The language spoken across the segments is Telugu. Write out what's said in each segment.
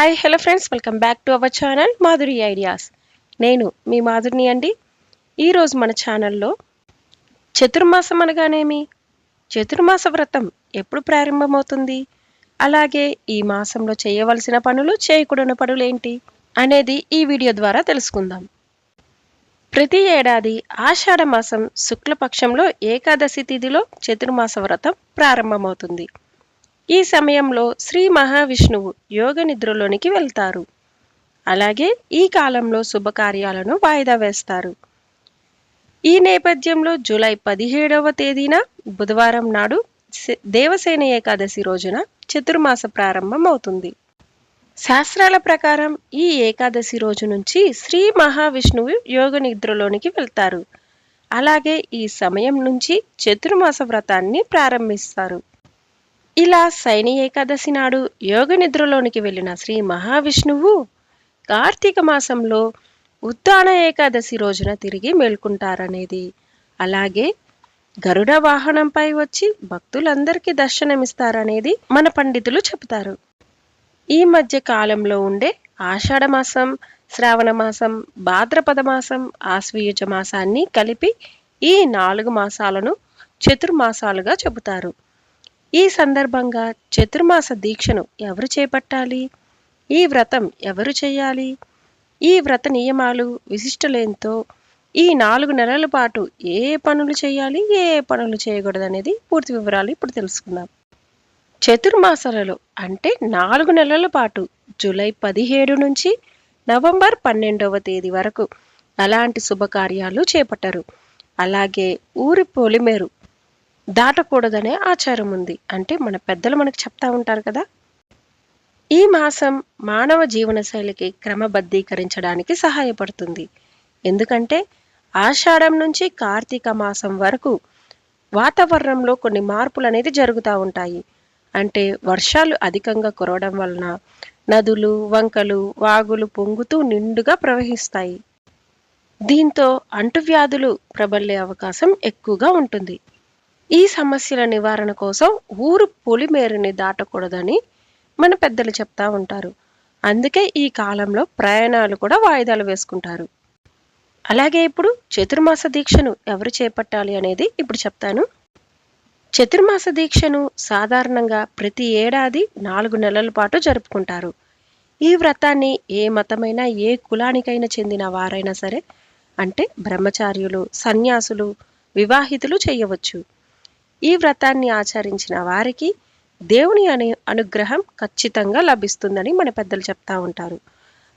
Hi hello friends welcome back to our channel Madhuri ideas నేను మీ మాధురిని అండి. ఈరోజు మన ఛానల్లో చతుర్మాసం అనగానేమి? చతుర్మాస వ్రతం ఎప్పుడు ప్రారంభమవుతుంది? అలాగే ఈ మాసంలో చేయవలసిన పనులు చేయకూడని పనులు ఏంటి? అనేది ఈ వీడియో ద్వారా తెలుసుకుందాం. ప్రతి ఏడాది ఆషాఢ మాసం శుక్లపక్షంలో ఏకాదశి తిథిలో చతుర్మాస వ్రతం ప్రారంభమవుతుంది. ఈ సమయంలో శ్రీ మహావిష్ణువు యోగ నిద్రలోనికి వెళ్తారు. అలాగే ఈ కాలంలో శుభకార్యాలను వాయిదా వేస్తారు. ఈ నేపథ్యంలో జూలై పదిహేడవ తేదీన బుధవారం నాడు దేవసేన ఏకాదశి రోజున చతుర్మాస ప్రారంభం అవుతుంది శాస్త్రాల ప్రకారం ఈ ఏకాదశి రోజు నుంచి శ్రీ మహావిష్ణువు యోగ నిద్రలోనికి వెళ్తారు. అలాగే ఈ సమయం నుంచి చతుర్మాస వ్రతాన్ని ప్రారంభిస్తారు. ఇలా శైని ఏకాదశి నాడు యోగ నిద్రలోనికి వెళ్ళిన శ్రీ మహావిష్ణువు కార్తీక మాసంలో ఉత్తాన ఏకాదశి రోజున తిరిగి మేల్కుంటారనేది. అలాగే గరుడ వాహనంపై వచ్చి భక్తులందరికీ దర్శనమిస్తారనేది మన పండితులు చెబుతారు. ఈ మధ్య కాలంలో ఉండే ఆషాఢ మాసం శ్రావణ మాసం భాద్రపద మాసం ఆశ్వయుజ మాసాన్ని కలిపి ఈ నాలుగు మాసాలను చతుర్మాసాలుగా చెబుతారు. ఈ సందర్భంగా చతుర్మాస దీక్షను ఎవరు చేపట్టాలి? ఈ వ్రతం ఎవరు చేయాలి? ఈ వ్రత నియమాలు విశిష్టలేంతో ఈ నాలుగు నెలల పాటు ఏ పనులు చేయాలి ఏ ఏ పనులు చేయకూడదు అనేది పూర్తి వివరాలు ఇప్పుడు తెలుసుకుందాం. చతుర్మాసాలలో అంటే నాలుగు నెలల పాటు జూలై పదిహేడు నుంచి నవంబర్ పన్నెండవ తేదీ వరకు అలాంటి శుభకార్యాలు చేపట్టరు. అలాగే ఊరి పొలిమేరు దాటకూడదనే ఆచారం ఉంది. అంటే మన పెద్దలు మనకు చెప్తా ఉంటారు కదా. ఈ మాసం మానవ జీవనశైలికి క్రమబద్ధీకరించడానికి సహాయపడుతుంది. ఎందుకంటే ఆషాఢం నుంచి కార్తీక మాసం వరకు వాతావరణంలో కొన్ని మార్పులు అనేది జరుగుతూ ఉంటాయి. అంటే వర్షాలు అధికంగా కురవడం వలన నదులు వంకలు వాగులు పొంగుతూ నిండుగా ప్రవహిస్తాయి. దీంతో అంటువ్యాధులు ప్రబలే అవకాశం ఎక్కువగా ఉంటుంది. ఈ సమస్యల నివారణ కోసం ఊరు పొలిమేరుని దాటకూడదని మన పెద్దలు చెప్తా ఉంటారు. అందుకే ఈ కాలంలో ప్రయాణాలు కూడా వాయిదాలు వేసుకుంటారు. అలాగే ఇప్పుడు చతుర్మాస దీక్షను ఎవరు చేపట్టాలి అనేది ఇప్పుడు చెప్తాను. చతుర్మాస దీక్షను సాధారణంగా ప్రతి ఏడాది నాలుగు నెలల పాటు జరుపుకుంటారు. ఈ వ్రతాన్ని ఏ మతమైనా ఏ కులానికైనా చెందిన వారైనా సరే అంటే బ్రహ్మచార్యులు సన్యాసులు వివాహితులు చేయవచ్చు. ఈ వ్రతాన్ని ఆచరించిన వారికి దేవుని అను అనుగ్రహం ఖచ్చితంగా లభిస్తుందని మన పెద్దలు చెప్తా ఉంటారు.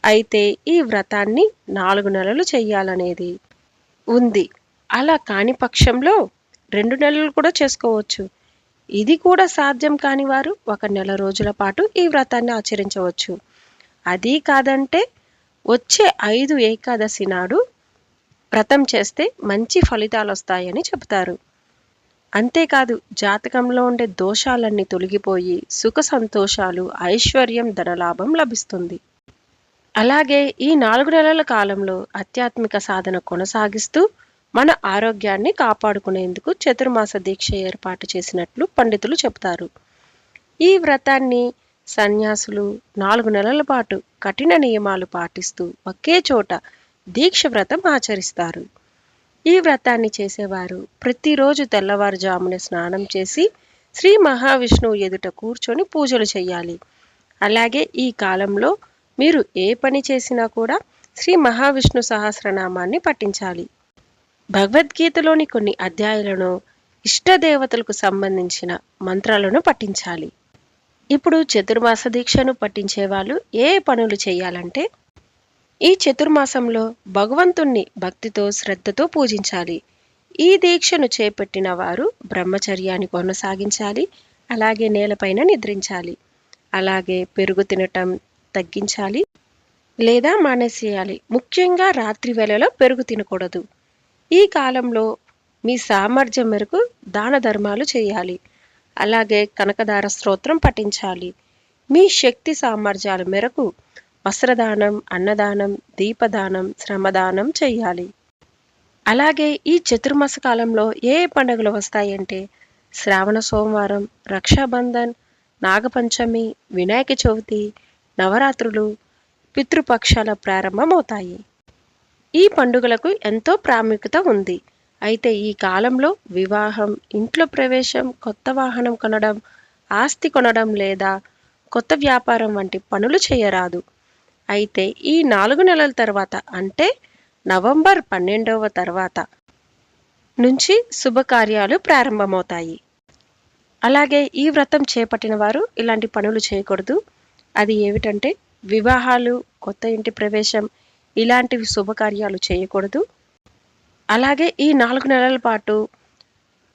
అయితే ఈ వ్రతాన్ని నాలుగు నెలలు చేయాలనేది ఉంది. అలా కాని పక్షంలో రెండు నెలలు కూడా చేసుకోవచ్చు. ఇది కూడా సాధ్యం కాని వారు ఒక నెల రోజుల పాటు ఈ వ్రతాన్ని ఆచరించవచ్చు. అది కాదంటే వచ్చే ఐదు ఏకాదశి నాడు వ్రతం చేస్తే మంచి ఫలితాలు వస్తాయని చెబుతారు. అంతేకాదు జాతకంలో ఉండే దోషాలన్నీ తొలగిపోయి సుఖ సంతోషాలు ఐశ్వర్యం ధనలాభం లభిస్తుంది. అలాగే ఈ నాలుగు నెలల కాలంలో ఆధ్యాత్మిక సాధన కొనసాగిస్తూ మన ఆరోగ్యాన్ని కాపాడుకునేందుకు చతుర్మాస దీక్ష ఏర్పాటు చేసినట్లు పండితులు చెబుతారు. ఈ వ్రతాన్ని సన్యాసులు నాలుగు నెలల పాటు కఠిన నియమాలు పాటిస్తూ ఒకే చోట దీక్ష వ్రతం ఆచరిస్తారు. ఈ వ్రతాన్ని చేసేవారు. ప్రతిరోజు తెల్లవారుజామున స్నానం చేసి శ్రీ మహావిష్ణువు ఎదుట కూర్చొని పూజలు చేయాలి అలాగే ఈ కాలంలో మీరు ఏ పని చేసినా కూడా శ్రీ మహావిష్ణు సహస్రనామాన్ని పఠించాలి. భగవద్గీతలోని కొన్ని అధ్యాయాలను ఇష్టదేవతలకు సంబంధించిన మంత్రాలను పఠించాలి. ఇప్పుడు చతుర్మాస దీక్షను పఠించే వాళ్ళు ఏ పనులు చేయాలంటే ఈ చతుర్మాసంలో భగవంతుణ్ణి భక్తితో శ్రద్ధతో పూజించాలి. ఈ దీక్షను చేపట్టిన వారు బ్రహ్మచర్యాన్ని కొనసాగించాలి అలాగే నేలపైన నిద్రించాలి. అలాగే పెరుగు తినటం తగ్గించాలి లేదా మానేసేయాలి. ముఖ్యంగా రాత్రి వేళలో పెరుగు తినకూడదు. ఈ కాలంలో మీ సామర్థ్యం మేరకు దాన ధర్మాలు చేయాలి. అలాగే కనకదార స్తోత్రం పఠించాలి. మీ శక్తి సామర్థ్యాల మేరకు వస్త్రదానం అన్నదానం దీపదానం శ్రమదానం చేయాలి అలాగే ఈ చతుర్మాస కాలంలో ఏ ఏ పండుగలు వస్తాయంటే శ్రావణ సోమవారం రక్షాబంధన్ నాగపంచమి వినాయక చవితి నవరాత్రులు పితృపక్షాల ప్రారంభమవుతాయి. ఈ పండుగలకు ఎంతో ప్రాముఖ్యత ఉంది. అయితే ఈ కాలంలో వివాహం ఇంట్లో ప్రవేశం కొత్త వాహనం కొనడం ఆస్తి కొనడం లేదా కొత్త వ్యాపారం వంటి పనులు చేయరాదు. అయితే ఈ నాలుగు నెలల తర్వాత అంటే నవంబర్ పన్నెండవ తర్వాత నుంచి శుభకార్యాలు ప్రారంభమవుతాయి. అలాగే ఈ వ్రతం చేపట్టిన వారు ఇలాంటి పనులు చేయకూడదు. అది ఏమిటంటే వివాహాలు కొత్త ఇంటి ప్రవేశం ఇలాంటివి శుభకార్యాలు చేయకూడదు. అలాగే ఈ నాలుగు నెలల పాటు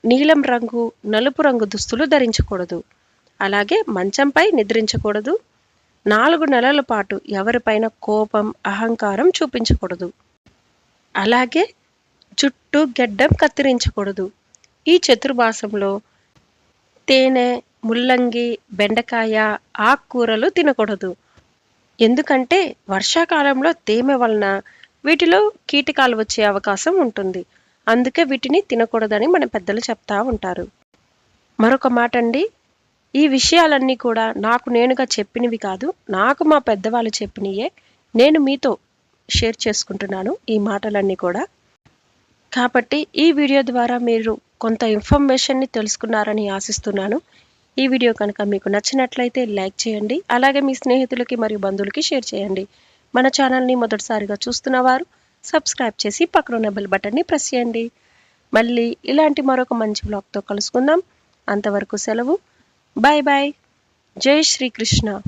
నీలం రంగు నలుపు రంగు దుస్తులు ధరించకూడదు. అలాగే మంచంపై నిద్రించకూడదు. నాలుగు నెలల పాటు ఎవరిపైన కోపం అహంకారం చూపించకూడదు. అలాగే చుట్టూ గెడ్డం కత్తిరించకూడదు. ఈ చతుర్మాసంలో తేనె ముల్లంగి బెండకాయ ఆకుకూరలు తినకూడదు. ఎందుకంటే వర్షాకాలంలో తేమ వలన వీటిలో కీటకాలు వచ్చే అవకాశం ఉంటుంది. అందుకే వీటిని తినకూడదని మన పెద్దలు చెప్తా ఉంటారు. మరొక మాట అండి ఈ విషయాలన్నీ కూడా నాకు నేనుగా చెప్పినవి కాదు నాకు మా పెద్దవాళ్ళు చెప్పినయే నేను మీతో షేర్ చేసుకుంటున్నాను ఈ మాటలన్నీ కూడా. కాబట్టి ఈ వీడియో ద్వారా మీరు కొంత ఇన్ఫర్మేషన్ని తెలుసుకున్నారని ఆశిస్తున్నాను. ఈ వీడియో కనుక మీకు నచ్చినట్లయితే లైక్ చేయండి అలాగే మీ స్నేహితులకి మరియు బంధువులకి షేర్ చేయండి. మన ఛానల్ని మొదటిసారిగా చూస్తున్న వారు సబ్స్క్రైబ్ చేసి పక్కన బెల్ బటన్ని ప్రెస్ చేయండి. మళ్ళీ ఇలాంటి మరొక మంచి బ్లాగ్తో కలుసుకుందాం. అంతవరకు సెలవు. बाय बाय जय श्री कृष्णा